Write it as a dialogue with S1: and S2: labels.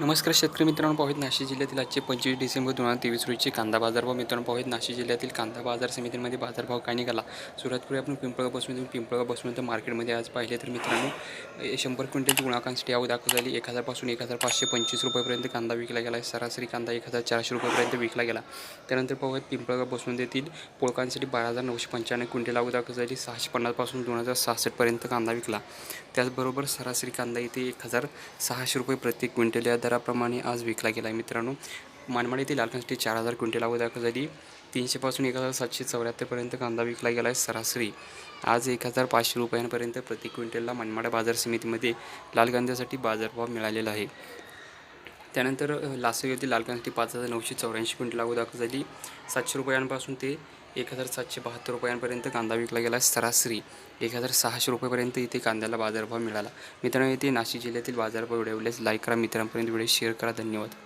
S1: नमस्कार शेतकरी मित्रांनो पाहूत नाशिक जिल्ह्यातील आजचे पंचवीस डिसेंबर दोन हजार तेवीस रोजीचे कांदा बाजार भाव. मित्रांनो पाहूत नाशिक जिल्ह्यातील कांदा बाजार समितीमध्ये बाजारभाव काय निघाला? सुरुवातपूर्वी आपण पिंपळगाव बसून पिंपळगाव बसून तर मार्केटमध्ये आज पाहिले तर मित्रांनो शंभर क्विंटलची गुणाकांसाठी आव दाखल झाली. एक हजारपासून एक हजार पाचशे पंचवीस रुपयेपर्यंत कांदा विकला गेला. आहे सरासरी कांदा एक हजार चारशे रुपयेपर्यंत विकला गेला. त्यानंतर पाहूयात पिंपळगाव बसून येथील पोळकांसाठी बारा हजार नऊशे पंच्याण्णव क्विंटल आव दाखल झाली. सहाशे पन्नासपासून दोन हजार सहासष्टपर्यंत कांदा विकला. त्याचबरोबर सरासरी कांदा इथे एक हजार सहाशे रुपये प्रति क्विंटल या दराप्रमाणे आज विकला गेला आहे मित्रांनो. मानमाड येथील लालकांसाठी चार हजार क्विंटल आवक दाखल झाली तीनशेपासून एक हजार सातशे चौऱ्याहत्तरपर्यंत कांदा विकला गेला आहे सरासरी. आज एक हजार पाचशे रुपयांपर्यंत प्रति क्विंटलला मनमाड बाजार समितीमध्ये लाल कांद्यासाठी बाजारभाव मिळालेला आहे. त्यानंतर अ, येथील लाल कांद्यासाठी पाच हजार नऊशे चौऱ्याऐंशी क्विंटल आवक दाखल झाली सातशे रुपयांपासून ते एक हजार सातशे बहात्तर रुपयांपर्यंत कांदा विकला गेला सरासरी. एक हजार सहाशे रुपयेपर्यंत इथे कांद्याला बाजारभाव मिळाला. मित्रांनो इथे नाशिक जिल्ह्यातील बाजारभाव व्हिडिओ लाईक करा मित्रांपर्यंत व्हिडिओ शेअर करा. धन्यवाद.